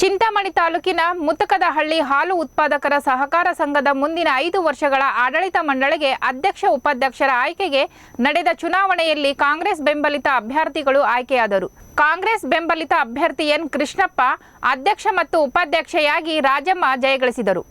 ಚಿಂತಾಮಣಿ ತಾಲೂಕಿನ ಮುತಕದಹಳ್ಳಿ ಹಾಲು ಉತ್ಪಾದಕರ ಸಹಕಾರ ಸಂಘದ ಮುಂದಿನ ಐದು ವರ್ಷಗಳ ಆಡಳಿತ ಮಂಡಳಿಗೆ ಅಧ್ಯಕ್ಷ ಉಪಾಧ್ಯಕ್ಷರ ಆಯ್ಕೆಗೆ ನಡೆದ ಚುನಾವಣೆಯಲ್ಲಿ ಕಾಂಗ್ರೆಸ್ ಬೆಂಬಲಿತ ಅಭ್ಯರ್ಥಿಗಳು ಆಯ್ಕೆಯಾದರು. ಕಾಂಗ್ರೆಸ್ ಬೆಂಬಲಿತ ಅಭ್ಯರ್ಥಿ ಎನ್ ಕೃಷ್ಣಪ್ಪ ಅಧ್ಯಕ್ಷ ಮತ್ತು ಉಪಾಧ್ಯಕ್ಷೆಯಾಗಿ ರಾಜಮ್ಮ ಜಯಗಳಿಸಿದರು.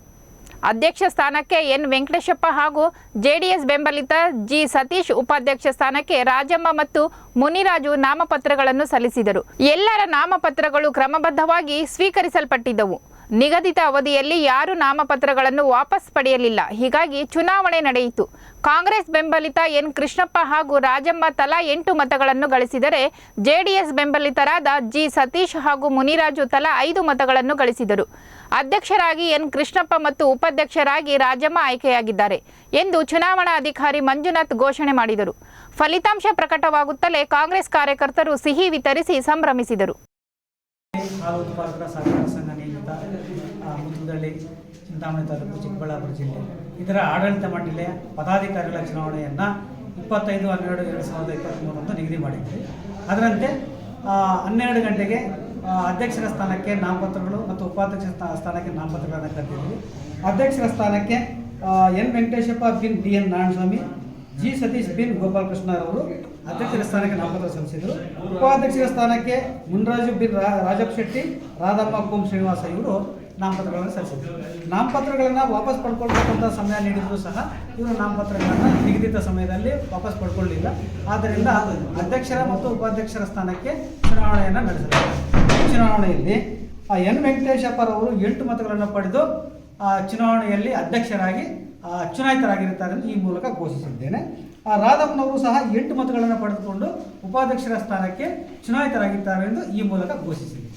ಅಧ್ಯಕ್ಷ ಸ್ಥಾನಕ್ಕೆ ಎನ್ ವೆಂಕಟೇಶಪ್ಪ ಹಾಗೂ ಜೆಡಿಎಸ್ ಬೆಂಬಲಿತ ಜಿ ಸತೀಶ್ ಉಪಾಧ್ಯಕ್ಷ ಸ್ಥಾನಕ್ಕೆ ರಾಜಮ್ಮ ಮತ್ತು ಮುನಿರಾಜು ನಾಮಪತ್ರಗಳನ್ನು ಸಲ್ಲಿಸಿದರು. ಎಲ್ಲರ ನಾಮಪತ್ರಗಳು ಕ್ರಮಬದ್ಧವಾಗಿ ಸ್ವೀಕರಿಸಲ್ಪಟ್ಟಿದ್ದವು. ನಿಗದಿತ ಅವಧಿಯಲ್ಲಿ ಯಾರು ನಾಮಪತ್ರಗಳನ್ನು ವಾಪಸ್ ಪಡೆಯಲಿಲ್ಲ. ಹೀಗಾಗಿ ಚುನಾವಣೆ ನಡೆಯಿತು. ಕಾಂಗ್ರೆಸ್ ಬೆಂಬಲಿತ ಎನ್ ಕೃಷ್ಣಪ್ಪ ಹಾಗೂ ರಾಜಮ್ಮ ತಲಾ ಎಂಟು ಮತಗಳನ್ನು ಗಳಿಸಿದರೆ ಜೆಡಿಎಸ್ ಬೆಂಬಲಿತರಾದ ಜಿ ಸತೀಶ್ ಹಾಗೂ ಮುನಿರಾಜು ತಲಾ ಐದು ಮತಗಳನ್ನು ಗಳಿಸಿದರು. ಅಧ್ಯಕ್ಷರಾಗಿ ಎನ್ ಕೃಷ್ಣಪ್ಪ ಮತ್ತು ಉಪಾಧ್ಯಕ್ಷರಾಗಿ ರಾಜಮ್ಮ ಆಯ್ಕೆಯಾಗಿದ್ದಾರೆ ಎಂದು ಚುನಾವಣಾ ಅಧಿಕಾರಿ ಮಂಜುನಾಥ್ ಘೋಷಣೆ ಮಾಡಿದರು. ಫಲಿತಾಂಶ ಪ್ರಕಟವಾಗುತ್ತಲೇ ಕಾಂಗ್ರೆಸ್ ಕಾರ್ಯಕರ್ತರು ಸಿಹಿ ವಿತರಿಸಿ ಸಂಭ್ರಮಿಸಿದರು. ಹಾಲು ಉತ್ಪಾದಕರ ಸಹಕಾರ ಸಂಘ ನಿಯಮಿತ ಆ, ಮುತ್ತುದಳ್ಳಿ ಚಿಂತಾಮಣಿ ತಾಲೂಕು ಚಿಕ್ಕಬಳ್ಳಾಪುರ ಜಿಲ್ಲೆ. ಇದರ ಆಡಳಿತ ಮಂಡಳಿಯ ಪದಾಧಿಕಾರಿಗಳ ಚುನಾವಣೆಯನ್ನು ಇಪ್ಪತ್ತೈದು ಹನ್ನೆರಡು ಎರಡು ಸಾವಿರದ ಇಪ್ಪತ್ತ್ಮೂರರಂದು ನಿಗದಿ ಮಾಡಿದ್ವಿ. ಅದರಂತೆ ಹನ್ನೆರಡು ಗಂಟೆಗೆ ಅಧ್ಯಕ್ಷರ ಸ್ಥಾನಕ್ಕೆ ನಾಮಪತ್ರಗಳು ಮತ್ತು ಉಪಾಧ್ಯಕ್ಷ ಸ್ಥಾ- ಸ್ಥಾನಕ್ಕೆ ನಾಮಪತ್ರಗಳನ್ನು ಕರೆದಿದ್ವಿ. ಅಧ್ಯಕ್ಷರ ಸ್ಥಾನಕ್ಕೆ N. Venkateshappa bin D. N. Narayanaswamy G Satish bin Gopalakrishna ಅವರು ಅಧ್ಯಕ್ಷರ ಸ್ಥಾನಕ್ಕೆ ನಾಮಪತ್ರ ಸಲ್ಲಿಸಿದರು. ಉಪಾಧ್ಯಕ್ಷರ ಸ್ಥಾನಕ್ಕೆ ಮುನ್ರಾಜು ಬಿನ್ ರಾಜಪ್ಪ ಶೆಟ್ಟಿ ರಾಧಮ್ಮ ಕೋಮ್ ಶ್ರೀನಿವಾಸ ಇವರು ನಾಮಪತ್ರಗಳನ್ನು ಸಲ್ಲಿಸಿದರು. ನಾಮಪತ್ರಗಳನ್ನು ವಾಪಸ್ ಪಡ್ಕೊಳ್ಬೇಕಂತ ಸಮಯ ನೀಡಿದರೂ ಸಹ ಇವರು ನಾಮಪತ್ರಗಳನ್ನು ನಿಗದಿತ ಸಮಯದಲ್ಲಿ ವಾಪಸ್ ಪಡ್ಕೊಳ್ಳಿಲ್ಲ. ಆದ್ದರಿಂದ ಅಧ್ಯಕ್ಷರ ಮತ್ತು ಉಪಾಧ್ಯಕ್ಷರ ಸ್ಥಾನಕ್ಕೆ ಚುನಾವಣೆಯನ್ನು ನಡೆಸಿದರು. ಈ ಚುನಾವಣೆಯಲ್ಲಿ ಎನ್ ವೆಂಕಟೇಶಪ್ಪರವರು ಎಂಟು ಮತಗಳನ್ನು ಪಡೆದು ಚುನಾವಣೆಯಲ್ಲಿ ಅಧ್ಯಕ್ಷರಾಗಿ ಚುನಾಯಿತರಾಗಿರುತ್ತಾರೆ ಈ ಮೂಲಕ ಘೋಷಿಸಿದ್ದೇನೆ. ಆ, ರಾಧಮ್ಮನವರು ಸಹ ಎಂಟು ಮತಗಳನ್ನು ಪಡೆದುಕೊಂಡು ಉಪಾಧ್ಯಕ್ಷರ ಸ್ಥಾನಕ್ಕೆ ಚುನಾಯಿತರಾಗಿದ್ದಾರೆ ಎಂದು ಈ ಮೂಲಕ ಘೋಷಿಸಿದ್ದಾರೆ